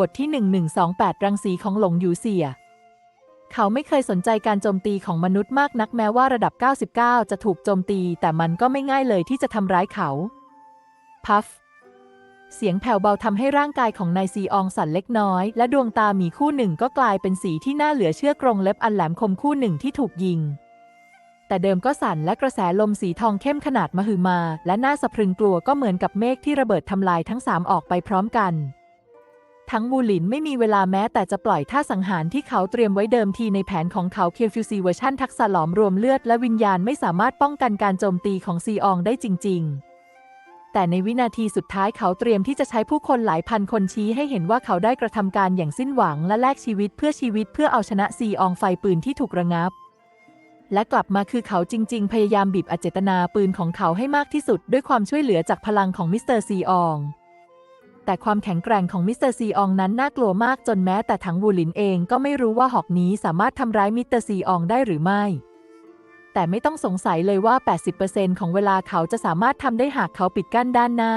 บทที่ 1128 รังสีของหลงยูเซีย เขาไม่เคยสนใจการโจมตีของมนุษย์มากนักแม้ว่าระดับ 99 จะถูกโจมตี แต่มันก็ไม่ง่ายเลยที่จะทำร้ายเขา พัฟ เสียงแผ่วเบาทำให้ร่างกายของนายซีอองสั่นเล็กน้อย และดวงตาหมีคู่หนึ่งก็กลายเป็นสีที่น่าเหลือเชื่อกรงเล็บอันแหลมคมคู่หนึ่งที่ถูกยิง แต่เดิมก็สั่นและกระแสลมสีทองเข้มขนาดมหึมา และน่าสะพรึงกลัวก็เหมือนกับเมฆที่ระเบิดทำลายทั้งสามออกไปพร้อมกัน ทั้งวูหลินไม่มีเวลาแม้แต่จะปล่อยท่าสังหารที่เขาเตรียมไว้เดิมทีในแผนของเขาเคียวฟิวซีเวอร์ชันทักษะหลอมรวมเลือดและวิญญาณไม่สามารถป้องกันการโจมตีของซีอองได้จริง ๆ แต่ในวินาทีสุดท้ายเขาเตรียมที่จะใช้ผู้คนหลายพันคนชี้ให้เห็นว่าเขาได้กระทำการอย่างสิ้นหวังและแลกชีวิตเพื่อชีวิตเพื่อเอาชนะซีอองไฟปืนที่ถูกระงับและกลับมาคือเขาจริง ๆ พยายามบีบอเจตนาปืนของเขาให้มากที่สุด ด้วยความช่วยเหลือจากพลังของมิสเตอร์ซีออง แต่ความแข็งแกร่งของมิสเตอร์ซีอองนั้นน่ากลัวมากจนแม้แต่ถังวูหลินเองก็ไม่รู้ว่าหอกนี้สามารถทำร้ายมิสเตอร์ซีอองได้หรือไม่ แต่ไม่ต้องสงสัยเลยว่า 80%ของเวลาเขาจะสามารถทำได้หากเขาปิดกั้นด้านหน้า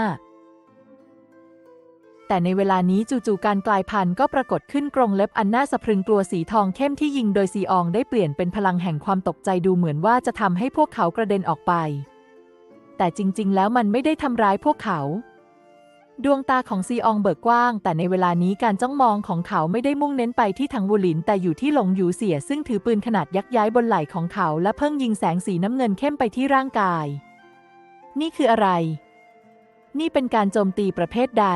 แต่ในเวลานี้จู่ๆการกลายพันธุ์ก็ปรากฏขึ้นกรงเล็บอันน่าสะพรึงกลัวสีทองเข้มที่ยิงโดยซีอองได้เปลี่ยนเป็นพลังแห่งความตกใจดูเหมือนว่าจะทำให้พวกเขากระเด็นออกไป แต่จริง ๆ แล้วมันไม่ได้ทำร้ายพวกเขา ดวงตาของซีอองเบิกกว้าง แต่ในเวลานี้การจ้องมองของเขาไม่ได้มุ่งเน้นไปที่ทางวูหลินแต่อยู่ที่หลงหยูเสียซึ่งถือปืนขนาดยักษ์ย้ายบนไหล่ของเขาและเพิ่งยิงแสงสีน้ำเงินเข้มไปที่ร่างกาย นี่คืออะไร นี่เป็นการโจมตีประเภทใด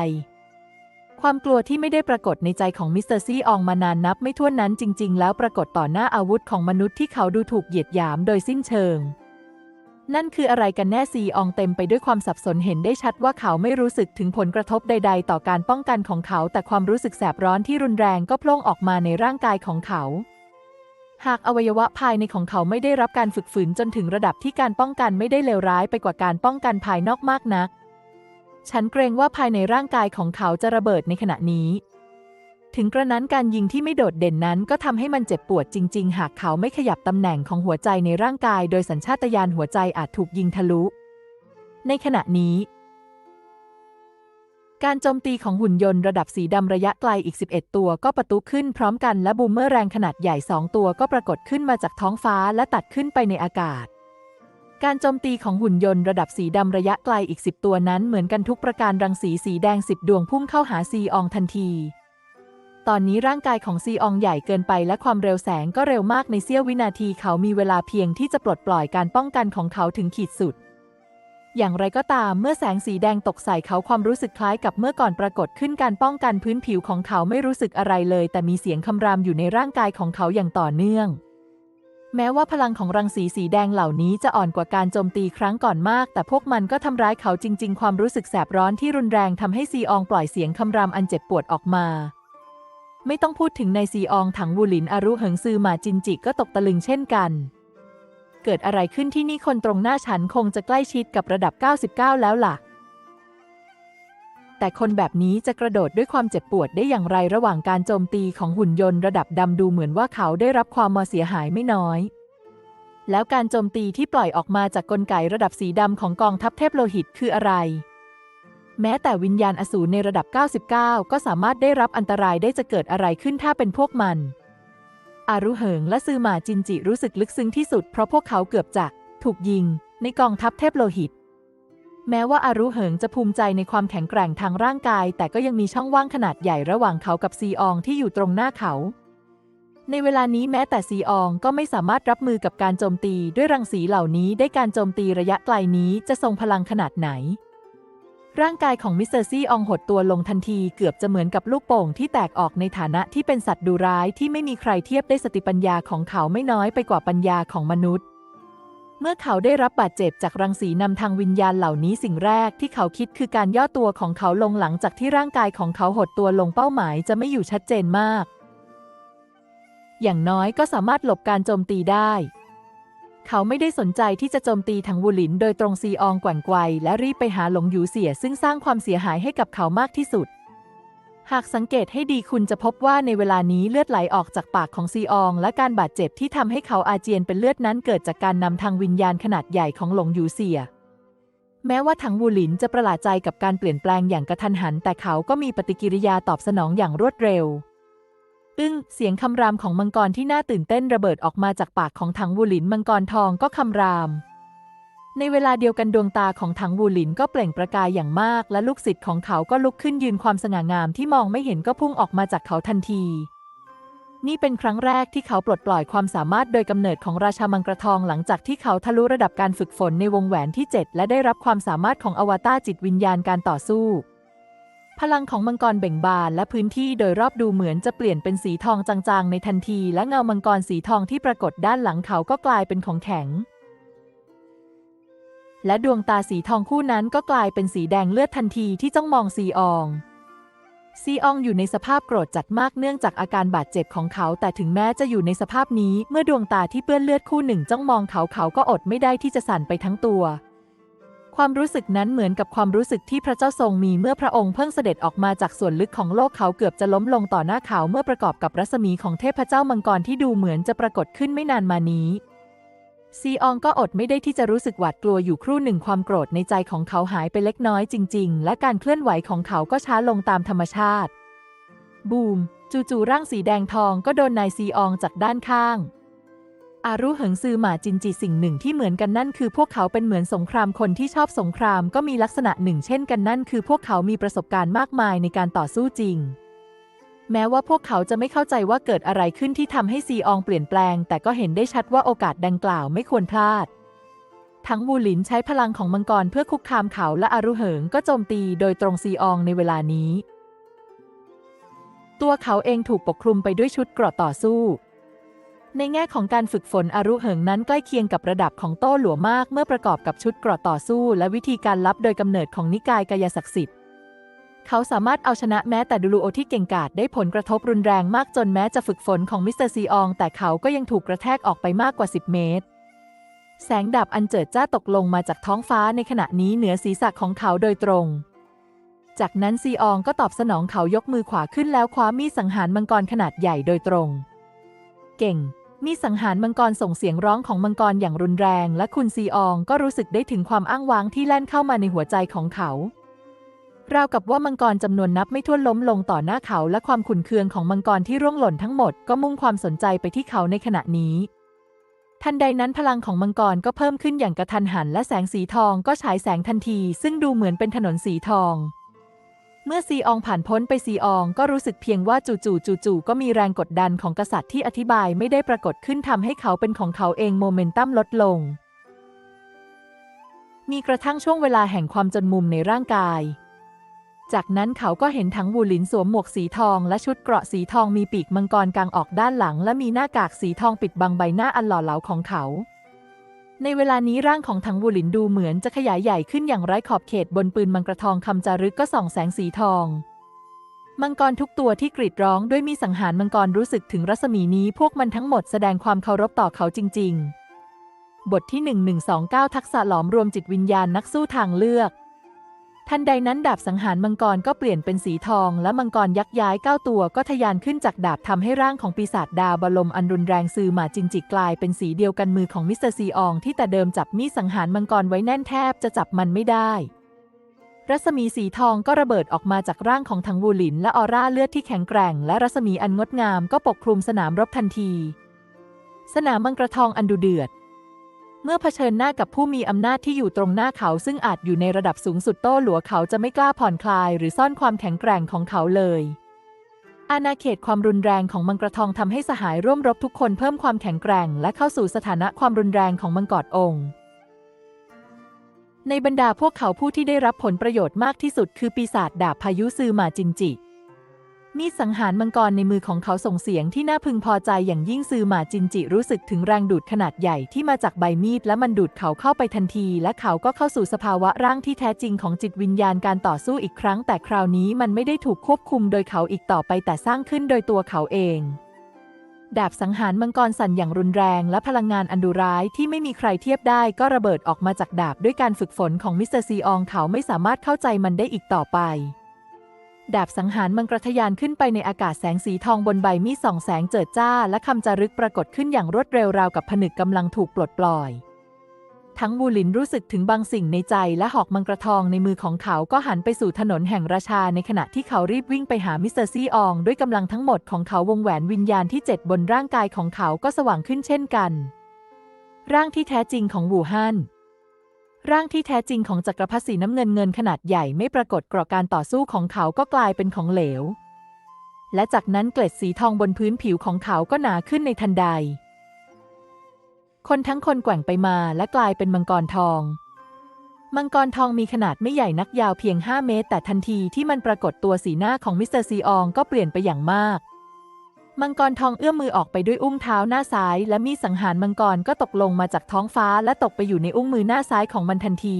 ความกลัวที่ไม่ได้ปรากฏในใจของมิสเตอร์ซีอองมานานนับไม่ถ้วนนั้นจริง ๆ แล้วปรากฏต่อหน้าอาวุธของมนุษย์ที่เขาดูถูกเหยียดหยามโดยสิ้นเชิง นั่นคืออะไรกันแน่ซีอองเต็มไปด้วยความสับสนเห็นได้ชัดว่าเขาไม่รู้สึกถึงผลกระทบใด ๆ ต่อการป้องกันของเขา แต่ความรู้สึกแสบร้อนที่รุนแรงก็โพล่งออกมาในร่างกายของเขา หากอวัยวะภายในของเขาไม่ได้รับการฝึกฝนจนถึงระดับที่การป้องกันไม่ได้เลวร้ายไปกว่าการป้องกันภายนอกมากนัก ฉันเกรงว่าภายในร่างกายของเขาจะระเบิดในขณะนี้ ถึงกระนั้นการยิงที่ไม่โดดเด่นนั้นก็ทำให้มันเจ็บปวดจริง ๆ หากเขาไม่ขยับตำแหน่งของหัวใจในร่างกาย โดยสัญชาตญาณหัวใจอาจถูกยิงทะลุ ในขณะนี้ การโจมตีของหุ่นยนต์ระดับสีดำระยะไกลอีก 11 ตัวก็ประตุขึ้นพร้อมกันและบูมเมอร์แรงขนาดใหญ่ 2 ตัวก็ปรากฏขึ้นมาจากท้องฟ้าและตัดขึ้นไปในอากาศการโจมตีของหุ่นยนต์ระดับสีดำระยะไกลอีก 10 ตัวนั้นเหมือนกันทุกประการรังสีสีแดง 10 ดวงพุ่งเข้าหาซีอองทันที ตอนนี้ร่างกายของซีอองใหญ่เกินไปและความเร็วแสงก็เร็วมากในเสี้ยววินาทีเขามีเวลาเพียงที่จะปลดปล่อยการป้องกันของเขาถึงขีดสุด อย่างไรก็ตามเมื่อแสงสีแดงตกใส่เขาความรู้สึกคล้ายกับเมื่อก่อนปรากฏขึ้นการป้องกันพื้นผิวของเขาไม่รู้สึกอะไรเลย แต่มีเสียงคำรามอยู่ในร่างกายของเขาอย่างต่อเนื่อง แม้ว่าพลังของรังสีสีแดงเหล่านี้จะอ่อนกว่าการโจมตีครั้งก่อนมาก แต่พวกมันก็ทำร้ายเขาจริง ๆ ความรู้สึกแสบร้อนที่รุนแรงทำให้ซีอองปล่อยเสียงคำรามอันเจ็บปวดออกมา ไม่ต้องพูดถึงในซีอองถังวูหลินอารุเหิงซือหมาจินจิก็ตกตะลึงเช่นกัน เกิดอะไรขึ้นที่นี่คนตรงหน้าฉันคงจะใกล้ชิดกับระดับ 99 แล้วล่ะ แต่คนแบบนี้จะกระโดดด้วยความเจ็บปวดได้อย่างไรระหว่างการโจมตีของหุ่นยนต์ระดับดำดูเหมือนว่าเขาได้รับความมาเสียหายไม่น้อย แล้วการโจมตีที่ปล่อยออกมาจากกลไกระดับสีดำของกองทัพเทพโลหิตคืออะไร แม้แต่วิญญาณอสูรในระดับ 99 ก็สามารถได้รับอันตรายได้จะเกิดอะไรขึ้นถ้าเป็นพวกมัน อารุเหิงและซือหมาจินจิรู้สึกลึกซึ้งที่สุดเพราะพวกเขาเกือบจะถูกยิงในกองทัพเทพโลหิต แม้ว่าอารุเหิงจะภูมิใจในความแข็งแกร่งทางร่างกาย แต่ก็ยังมีช่องว่างขนาดใหญ่ระหว่างเขากับซีอองที่อยู่ตรงหน้าเขา ในเวลานี้แม้แต่ซีอองก็ไม่สามารถรับมือกับการโจมตีด้วยรังสีเหล่านี้ได้การโจมตีระยะไกลนี้จะทรงพลังขนาดไหน ร่างกายของมิสเตอร์ซี่อองหดตัวลงทันทีเกือบจะเหมือนกับลูกโป่งที่แตกออกในฐานะที่เป็นสัตว์ดุร้ายที่ไม่มีใครเทียบได้สติปัญญาของเขาไม่น้อยไปกว่าปัญญาของมนุษย์ เมื่อเขาได้รับบาดเจ็บจากรังสีนำทางวิญญาณเหล่านี้สิ่งแรกที่เขาคิดคือการย่อตัวของเขาลงหลังจากที่ร่างกายของเขาหดตัวลงเป้าหมายจะไม่อยู่ชัดเจนมาก อย่างน้อยก็สามารถหลบการโจมตีได้ เขาไม่ได้สนใจที่จะโจมตีถังวูหลิน โดยตรงซีอองแกว่งไกวและรีบไปหาหลงหยูเสียซึ่งสร้างความเสียหายให้กับเขามากที่สุด หากสังเกตให้ดีคุณจะพบว่าในเวลานี้เลือดไหลออกจากปากของซีออง และการบาดเจ็บที่ทำให้เขาอาเจียนเป็นเลือดนั้นเกิดจากการนำทางวิญญาณขนาดใหญ่ของหลงหยูเสีย แม้ว่าถังวูหลินจะประหลาดใจกับการเปลี่ยนแปลงอย่างกระทันหัน แต่เขาก็มีปฏิกิริยาตอบสนองอย่างรวดเร็ว อึ้งเสียงคำรามของมังกรที่น่าตื่นเต้นระเบิดออกมาจากปากของถังวูหลินมังกรทองก็คำราม ในเวลาเดียวกันดวงตาของถังวูหลินก็เปล่งประกายอย่างมาก และลูกศิษย์ของเขาก็ลุกขึ้นยืนความสง่างามที่มองไม่เห็นก็พุ่งออกมาจากเขาทันที นี่เป็นครั้งแรกที่เขาปลดปล่อยความสามารถโดยกำเนิดของราชามังกรทองหลังจากที่เขาทะลุระดับการฝึกฝนในวงแหวนที่ 7 และได้รับความสามารถของอวตารจิตวิญญาณการต่อสู้ พลังของมังกรเบ่งบานและพื้นที่โดยรอบดูเหมือนจะเปลี่ยนเป็นสีทองจางๆ ในทันที และเงามังกรสีทองที่ปรากฏด้านหลังเขาก็กลายเป็นของแข็ง และดวงตาสีทองคู่นั้นก็กลายเป็นสีแดงเลือดทันทีที่จ้องมองซีออง ซีอองอยู่ในสภาพโกรธจัดมากเนื่องจากอาการบาดเจ็บของเขา แต่ถึงแม้จะอยู่ในสภาพนี้เมื่อดวงตาที่เปื้อนเลือดคู่หนึ่งจ้องมองเขาเขาก็อดไม่ได้ที่จะสั่นไปทั้งตัว ความรู้สึกนั้นเหมือนกับความรู้สึกที่พระเจ้าทรงมีเมื่อพระองค์เพิ่งเสด็จออกมาจากส่วนลึกของโลกเขาเกือบจะล้มลงต่อหน้าเขาเมื่อประกอบกับรัศมีของเทพเจ้ามังกรที่ดูเหมือนจะปรากฏขึ้นไม่นานมานี้ ซีอองก็อดไม่ได้ที่จะรู้สึกหวาดกลัวอยู่ครู่หนึ่งความโกรธในใจของเขาหายไปเล็กน้อยจริง ๆ และการเคลื่อนไหวของเขาก็ช้าลงตามธรรมชาติ บูม จู่ๆร่างสีแดงทองก็โดนนายซีอองจากด้านข้าง อารุเหิงซือหมาจินจิสิ่งหนึ่งที่เหมือนกันนั่นคือพวกเขาเป็นเหมือนสงครามคนที่ชอบสงครามก็มีลักษณะหนึ่งเช่นกันนั่นคือพวกเขามีประสบการณ์มากมายในการต่อสู้จริง แม้ว่าพวกเขาจะไม่เข้าใจว่าเกิดอะไรขึ้นที่ทำให้ซีอองเปลี่ยนแปลง แต่ก็เห็นได้ชัดว่าโอกาสดังกล่าวไม่ควรพลาด ทั้งวูหลินใช้พลังของมังกรเพื่อคุกคามเขาและอารุเหิงก็โจมตีโดยตรงซีอองในเวลานี้ ตัวเขาเองถูกปกคลุมไปด้วยชุดเกราะต่อสู้ ในแง่ของการฝึกฝนอารุเหิงนั้นใกล้เคียงกับระดับของโต้หลัวมาก เมื่อประกอบกับชุดเกราะต่อสู้ และวิธีการลับโดยกำเนิดของนิกายกายศักดิ์สิทธิ์เขาสามารถเอาชนะแม้แต่ดูลูโอที่เก่งกาจได้ผลกระทบรุนแรงมากจนแม้จะฝึกฝนของมิสเตอร์ซีอองแต่เขาก็ยังถูกกระแทกออกไปมากกว่า 10 เมตร แสงดาบอันเจิดจ้าตกลงมาจากท้องฟ้าในขณะนี้เหนือศีรษะของเขาโดยตรง จากนั้นซีอองก็ตอบสนองเขายกมือขวาขึ้นแล้วคว้ามีดสังหารมังกรขนาดใหญ่โดยตรง เก่ง มีสังหารมังกรส่งเสียงร้องของมังกรอย่างรุนแรง และคุณซีอองก็รู้สึกได้ถึงความอ้างว้างที่แล่นเข้ามาในหัวใจของเขา ราวกับว่ามังกรจำนวนนับไม่ถ้วนล้มลงต่อหน้าเขา และความขุนเคืองของมังกรที่ร่วงหล่นทั้งหมดก็มุ่งความสนใจไปที่เขาในขณะนี้ ทันใดนั้นพลังของมังกรก็เพิ่มขึ้นอย่างกระทันหัน และแสงสีทองก็ฉายแสงทันที ซึ่งดูเหมือนเป็นถนนสีทอง เมื่อซีอองผ่านพ้นไปซีอองก็รู้สึกเพียงว่าจู่ๆจู่ๆก็มีแรงกดดันของกษัตริย์ที่อธิบายไม่ได้ปรากฏขึ้นทำให้เขาเป็นของเขาเองโมเมนตัมลดลง มีกระทั่งช่วงเวลาแห่งความจนมุมในร่างกาย จากนั้นเขาก็เห็นทั้งวูหลินสวมหมวกสีทองและชุดเกราะสีทองมีปีกมังกรกางออกด้านหลัง และมีหน้ากากสีทองปิดบังใบหน้าอันหล่อเหลาของเขา ในเวลานี้ร่างของถังวูหลินดูเหมือนจะขยายใหญ่ขึ้นอย่างไร้ขอบเขตบนปืนมังกรทองคำจารึกก็ส่องแสงสีทอง มังกรทุกตัวที่กรีดร้องด้วยมีสังหารมังกรรู้สึกถึงรัศมีนี้พวกมันทั้งหมดแสดงความเคารพต่อเขาจริง ๆ บทที่ 1129 ทักษะหลอมรวมจิตวิญญาณนักสู้ทางเลือก ทันใดนั้นดาบสังหารมังกรก็เปลี่ยนเป็นสีทอง และมังกรยักษ์ย้ายเก้าตัวก็ทะยานขึ้นจากดาบทำให้ร่างของปีศาจดาวบลมอันรุนแรงซือหมาจินจิกลายเป็นสีเดียวกันมือของมิสเตอร์ซีอองที่แต่เดิมจับมีดสังหารมังกรไว้แน่นแทบจะจับมันไม่ได้ รัศมีสีทองก็ระเบิดออกมาจากร่างของทังวูหลิน และออร่าเลือดที่แข็งแกร่ง และรัศมีอันงดงามก็ปกคลุมสนามรบทันที สนามมังกรทองอันดุเดือด เมื่อเผชิญหน้ากับผู้มีอำนาจที่อยู่ตรงหน้าเขาซึ่งอาจอยู่ในระดับสูงสุดโต้หลัวเขาจะไม่กล้าผ่อนคลาย หรือซ่อนความแข็งแกร่งของเขาเลย อาณาเขตความรุนแรงของมังกรทองทำให้สหายร่วมรบทุกคนเพิ่มความแข็งแกร่ง และเข้าสู่สถานะความรุนแรงของมังกรองค์ในบรรดาพวกเขาผู้ที่ได้รับผลประโยชน์มากที่สุดคือปีศาจดาบพายุซือมาจินจิ มีดสังหารมังกรในมือของเขาส่งเสียงที่น่าพึงพอใจอย่างยิ่งซือหมาจินจิรู้สึกถึงแรงดูดขนาดใหญ่ที่มาจากใบมีดและมันดูดเขาเข้าไปทันที และเขาก็เข้าสู่สภาวะร่างที่แท้จริงของจิตวิญญาณการต่อสู้อีกครั้ง แต่คราวนี้มันไม่ได้ถูกควบคุมโดยเขาอีกต่อไปแต่สร้างขึ้นโดยตัวเขาเองดาบสังหารมังกรสั่นอย่างรุนแรงและพลังงานอันดุร้ายที่ไม่มีใครเทียบได้ก็ระเบิดออกมาจากดาบด้วยการฝึกฝนของมิสเตอร์ซีอองเขาไม่สามารถเข้าใจมันได้อีกต่อไป ดาบสังหารมังกรทะยานขึ้นไปในอากาศแสงสีทองบนใบมีดส่องแสงเจิดจ้า และคำจารึกปรากฏขึ้นอย่างรวดเร็วราวกับผนึกกำลังถูกปลดปล่อย ทั้งวูลินรู้สึกถึงบางสิ่งในใจและหอกมังกรทองในมือของเขาก็หันไปสู่ถนนแห่งราชาในขณะที่เขารีบวิ่งไปหามิสเตอร์ซีอองด้วยกำลังทั้งหมดของเขาวงแหวนวิญญาณที่เจ็ดบนร่างกายของเขาก็สว่างขึ้นเช่นกัน ร่างที่แท้จริงของวูฮั่น ร่างที่แท้จริงของจักรพรรดิสีน้ำเงินเงินขนาดใหญ่ไม่ปรากฏกรอการต่อสู้ของเขาก็กลายเป็นของเหลว และจากนั้นเกล็ดสีทองบนพื้นผิวของเขาก็หนาขึ้นในทันใด คนทั้งคนแกว่งไปมาและกลายเป็นมังกรทอง มังกรทองมีขนาดไม่ใหญ่นักยาวเพียง 5 เมตร แต่ทันทีที่มันปรากฏตัวสีหน้าของมิสเตอร์ซีอองก็เปลี่ยนไปอย่างมาก มังกรทองเอื้อมมือออกไปด้วยอุ้งเท้าหน้าซ้าย และมีสังหารมังกรก็ตกลงมาจากท้องฟ้าและตกไปอยู่ในอุ้งมือหน้าซ้ายของมันทันที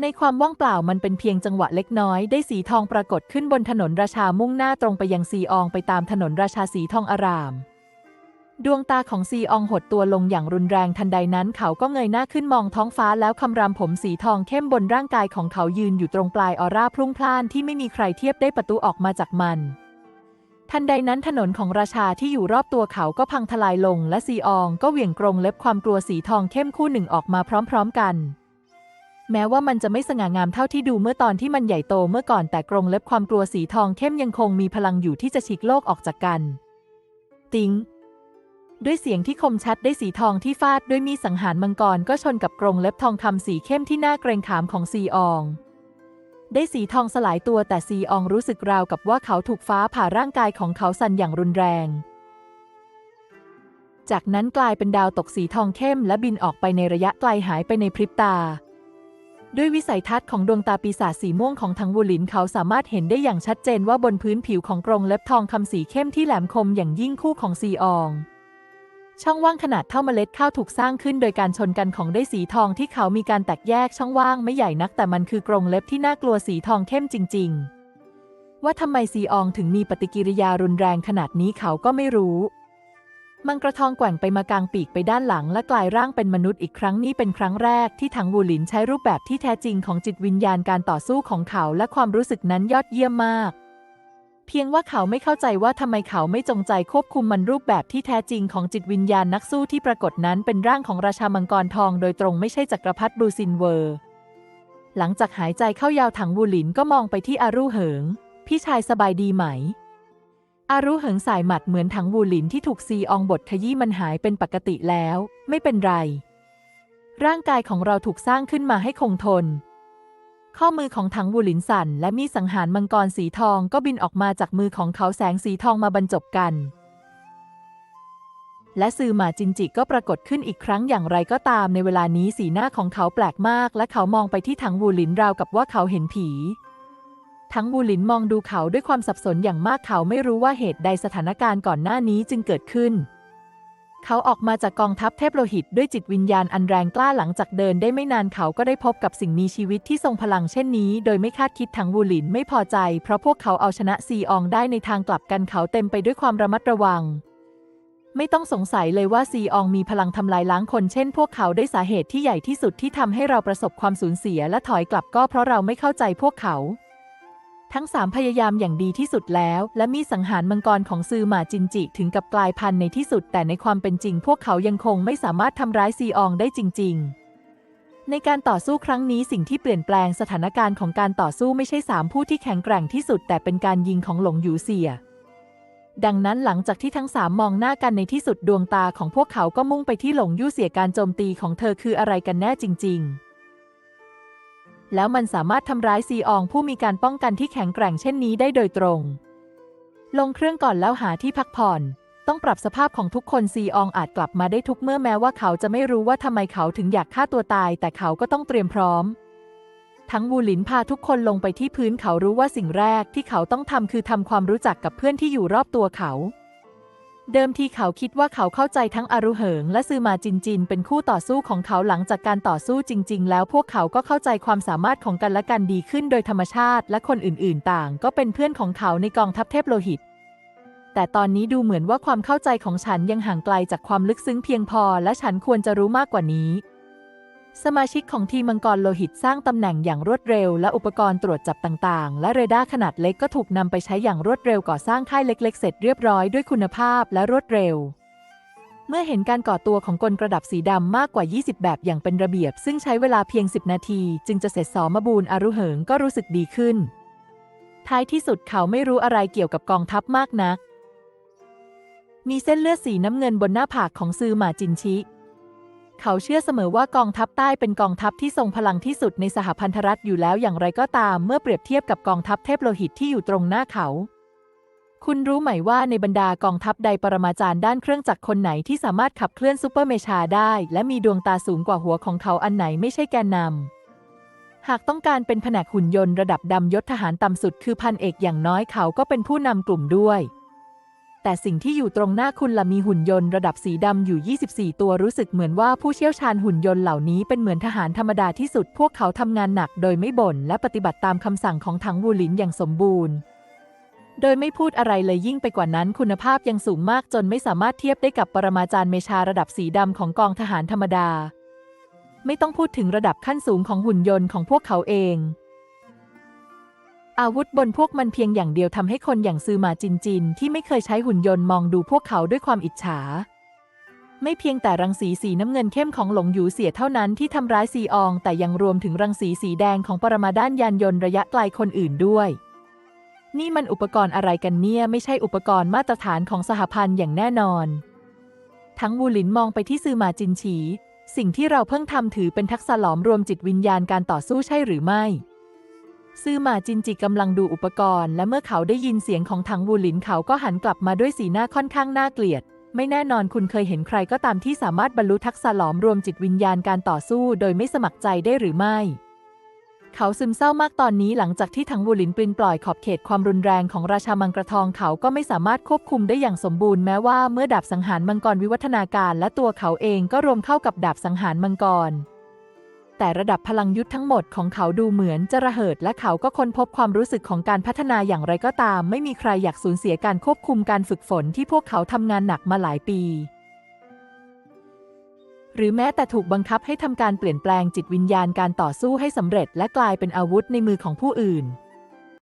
ในความว่างเปล่ามันเป็นเพียงจังหวะเล็กน้อย ได้สีทองปรากฏขึ้นบนถนนราชามุ่งหน้าตรงไปยังซีอองไปตามถนนราชาสีทองอาราม ดวงตาของซีอองหดตัวลงอย่างรุนแรงทันใดนั้นเขาก็เงยหน้าขึ้นมองท้องฟ้าแล้วคำรามผมสีทองเข้มบนร่างกายของเขายืนอยู่ตรงปลายออร่าพรุ่งพล่านที่ไม่มีใครเทียบได้ประตูออกมาจากมัน ทันใดนั้นถนนของราชาที่อยู่รอบตัวเขาก็พังทลายลง และซีอองก็เหวี่ยงกรงเล็บความกลัวสีทองเข้มคู่หนึ่งออกมาพร้อมๆกัน แม้ว่ามันจะไม่สง่างามเท่าที่ดูเมื่อตอนที่มันใหญ่โตเมื่อก่อนแต่กรงเล็บความกลัวสีทองเข้มยังคงมีพลังอยู่ที่จะฉีกโลกออกจากกัน ติงด้วยเสียงที่คมชัดได้สีทองที่ฟาดด้วยมีสังหารมังกรก็ชนกับกรงเล็บทองคำสีเข้มที่หน่าเกรงขามของซีออง ได้สีทองสลายตัวแต่ซีอองรู้สึกราวกับว่าเขาถูกฟ้าผ่าร่างกายของเขาสั่นอย่างรุนแรง จากนั้นกลายเป็นดาวตกสีทองเข้มและบินออกไปในระยะไกลหายไปในพริบตา ด้วยวิสัยทัศน์ของดวงตาปีศาจสีม่วงของทังวูหลินเขาสามารถเห็นได้อย่างชัดเจนว่าบนพื้นผิวของกรงเล็บทองคำสีเข้มที่แหลมคมอย่างยิ่งคู่ของซีออง ช่องว่างขนาดเท่าเมล็ดข้าวถูกสร้างขึ้นโดยการชนกันของได้สีทองที่เขามีการแตกแยกช่องว่างไม่ใหญ่นักแต่มันคือกรงเล็บที่น่ากลัวสีทองเข้มจริง ๆ ว่าทำไมซีอองถึงมีปฏิกิริยารุนแรงขนาดนี้เขาก็ไม่รู้มังกรทองแกว่งไปมากลางปีกไปด้านหลังและกลายร่างเป็นมนุษย์อีกครั้งนี้เป็นครั้งแรกที่ถังวูหลินใช้รูปแบบที่แท้จริงของจิตวิญญาณการต่อสู้ของเขาและความรู้สึกนั้นยอดเยี่ยมมาก เพียงว่าเขาไม่เข้าใจว่าทำไมเขาไม่จงใจควบคุมมันรูปแบบที่แท้จริงของจิตวิญญาณนักสู้ที่ปรากฏนั้นเป็นร่างของราชามังกรทองโดยตรงไม่ใช่จักรพรรดิบรูซินเวอร์ หลังจากหายใจเข้ายาวถังวูหลินก็มองไปที่อารุเหิง พี่ชายสบายดีไหม อารุเหิงสายหมัดเหมือนถังวูหลินที่ถูกซีอองบทขยี้มันหายเป็นปกติแล้ว ไม่เป็นไร ร่างกายของเราถูกสร้างขึ้นมาให้คงทน ข้อมือของถังวูหลินสันและมีสังหารมังกรสีทองก็บินออกมาจากมือของเขาแสงสีทองมาบรรจบกัน และซือหมาจินจิก็ปรากฏขึ้นอีกครั้งอย่างไรก็ตามในเวลานี้สีหน้าของเขาแปลกมาก และเขามองไปที่ถังวูหลินราวกับว่าเขาเห็นผีทั้งบูหลินมองดูเขาด้วยความสับสนอย่างมากเขาไม่รู้ว่าเหตุใดสถานการณ์ก่อนหน้านี้จึงเกิดขึ้น เขาออกมาจากกองทัพเทพโลหิตด้วยจิตวิญญาณอันแรงกล้าหลังจากเดินได้ไม่นานเขาก็ได้พบกับสิ่งมีชีวิตที่ทรงพลังเช่นนี้ โดยไม่คาดคิดทั้งบูหลินไม่พอใจ เพราะพวกเขาเอาชนะซีอองได้ในทางกลับกันเขาเต็มไปด้วยความระมัดระวัง ไม่ต้องสงสัยเลยว่าซีอองมีพลังทำลายล้างคนเช่น พวกเขาได้สาเหตุที่ใหญ่ที่สุดที่ทำให้เราประสบความสูญเสียและถอยกลับก็เพราะเราไม่เข้าใจพวกเขา ทั้งสามพยายามอย่างดีที่สุดแล้ว และมีสังหารมังกรของซือหมาจินจิถึงกับกลายพันธุ์ในที่สุด แต่ในความเป็นจริง พวกเขายังคงไม่สามารถทำร้ายซีอองได้จริง ๆในการต่อสู้ครั้งนี้สิ่งที่เปลี่ยนแปลงสถานการณ์ของการต่อสู้ไม่ใช่สามผู้ที่แข็งแกร่งที่สุด แต่เป็นการยิงของหลงหยูเสีย ดังนั้นหลังจากที่ทั้งสามมองหน้ากันในที่สุดดวงตาของพวกเขาก็มุ่งไปที่หลงยู่เสียการโจมตีของเธอคืออะไรกันแน่จริง ๆ แล้วมันสามารถทำร้ายซีอองผู้มีการป้องกันที่แข็งแกร่งเช่นนี้ได้โดยตรง ลงเครื่องก่อนแล้วหาที่พักผ่อน ต้องปรับสภาพของทุกคนซีอองอาจกลับมาได้ทุกเมื่อแม้ว่าเขาจะไม่รู้ว่าทำไมเขาถึงอยากฆ่าตัวตาย แต่เขาก็ต้องเตรียมพร้อม ทั้งวูหลินพาทุกคนลงไปที่พื้นเขารู้ว่าสิ่งแรกที่เขาต้องทำคือทำความรู้จักกับเพื่อนที่อยู่รอบตัวเขา เดิมทีเขาคิดว่าเขาเข้าใจทั้งอารุเหิง และซือมาจินจิน เป็นคู่ต่อสู้ของเขาหลังจากการต่อสู้จริง ๆ แล้วพวกเขาก็เข้าใจความสามารถของกันและกันดีขึ้นโดยธรรมชาติ และคนอื่นๆ ต่าง ก็เป็นเพื่อนของเขาในกองทัพเทพโลหิต แต่ตอนนี้ดูเหมือนว่าความเข้าใจของฉันยังห่างไกลจากความลึกซึ้งเพียงพอ และฉันควรจะรู้มากกว่านี้ สมาชิกของทีมมังกรโลหิตสร้างตำแหน่งอย่างรวดเร็ว และอุปกรณ์ตรวจจับต่างๆ และเรดาร์ขนาดเล็กก็ถูกนำไปใช้อย่างรวดเร็วก่อสร้างค่ายเล็ก ๆ เสร็จเรียบร้อยด้วยคุณภาพและรวดเร็ว เมื่อเห็นการก่อตัวของกลกระดับสีดำมากกว่า 20 แบบอย่างเป็นระเบียบ ซึ่งใช้เวลาเพียง 10 นาที จึงจะเสร็จสอมบูรณ์อารุเหิงก็รู้สึกดีขึ้น ท้ายที่สุดเขาไม่รู้อะไรเกี่ยวกับกองทัพมากนัก มีเส้นเลือดสีน้ำเงินบนหน้าผากของซือหมาจินชิ เขาเชื่อเสมอว่ากองทัพใต้เป็นกองทัพที่ทรงพลังที่สุดในสหพันธรัฐอยู่แล้วอย่างไรก็ตามเมื่อเปรียบเทียบกับกองทัพเทพโลหิตที่อยู่ตรงหน้าเขา คุณรู้ไหมว่าในบรรดากองทัพใดปรมาจารย์ด้านเครื่องจักรคนไหนที่สามารถขับเคลื่อนซูเปอร์เมชาได้ และมีดวงตาสูงกว่าหัวของเขาอันไหนไม่ใช่แกนนำหากต้องการเป็นแผนกหุ่นยนต์ระดับดำยศทหารต่ำสุด คือพันเอกอย่างน้อยเขาก็เป็นผู้นำกลุ่มด้วย แต่สิ่งที่อยู่ตรงหน้าคุณละมีหุ่นยนต์ระดับสีดำอยู่ 24 ตัวรู้สึกเหมือนว่าผู้เชี่ยวชาญหุ่นยนต์เหล่านี้เป็นเหมือนทหารธรรมดาที่สุด พวกเขาทำงานหนักโดยไม่บ่นและปฏิบัติตามคำสั่งของถังวูหลินอย่างสมบูรณ์ โดยไม่พูดอะไรเลยยิ่งไปกว่านั้นคุณภาพยังสูงมากจนไม่สามารถเทียบได้กับปรมาจารย์เมชาระดับสีดำของกองทหารธรรมดา ไม่ต้องพูดถึงระดับขั้นสูงของหุ่นยนต์ของพวกเขาเอง อาวุธบนพวกมันเพียงอย่างเดียวทำให้คนอย่างซือมาจินจิน ที่ไม่เคยใช้หุ่นยนต์มองดูพวกเขาด้วยความอิจฉา ไม่เพียงแต่รังสีสีน้ำเงินเข้มของหลงหยูเสียเท่านั้นที่ทำร้ายซีออง แต่ยังรวมถึงรังสีสีแดงของปรมาด้านยานยนต์ระยะไกลคนอื่นด้วย นี่มันอุปกรณ์อะไรกันเนี่ยไม่ใช่อุปกรณ์มาตรฐานของสหพันธ์อย่างแน่นอน ทั้งวูหลินมองไปที่ซือมาจินฉี สิ่งที่เราเพิ่งทำถือเป็นทักษะหลอมรวมจิตวิญญาณการต่อสู้ใช่หรือไม่ ซื่อหมาจินจิกำลังดูอุปกรณ์ และเมื่อเขาได้ยินเสียงของถังวูหลินเขาก็หันกลับมาด้วยสีหน้าค่อนข้างน่าเกลียด ไม่แน่นอนคุณเคยเห็นใครก็ตามที่สามารถบรรลุทักษะหลอมรวมจิตวิญญาณการต่อสู้โดยไม่สมัครใจได้หรือไม่ เขาซึมเศร้ามากตอนนี้หลังจากที่ถังวูหลินปลินปล่อยขอบเขตความรุนแรงของราชามังกรทองเขาก็ไม่สามารถควบคุมได้อย่างสมบูรณ์แม้ว่าเมื่อดาบสังหารมังกรวิวัฒนาการและตัวเขาเองก็รวมเข้ากับดาบสังหารมังกร แต่ระดับพลังยุทธ์ทั้งหมดของเขาดูเหมือนจะระเหิดและเขาก็ค้นพบความรู้สึกของการพัฒนาอย่างไรก็ตาม ไม่มีใครอยากสูญเสียการควบคุมการฝึกฝนที่พวกเขาทำงานหนักมาหลายปี หรือแม้แต่ถูกบังคับให้ทำการเปลี่ยนแปลงจิตวิญญาณการต่อสู้ให้สำเร็จ และกลายเป็นอาวุธในมือของผู้อื่น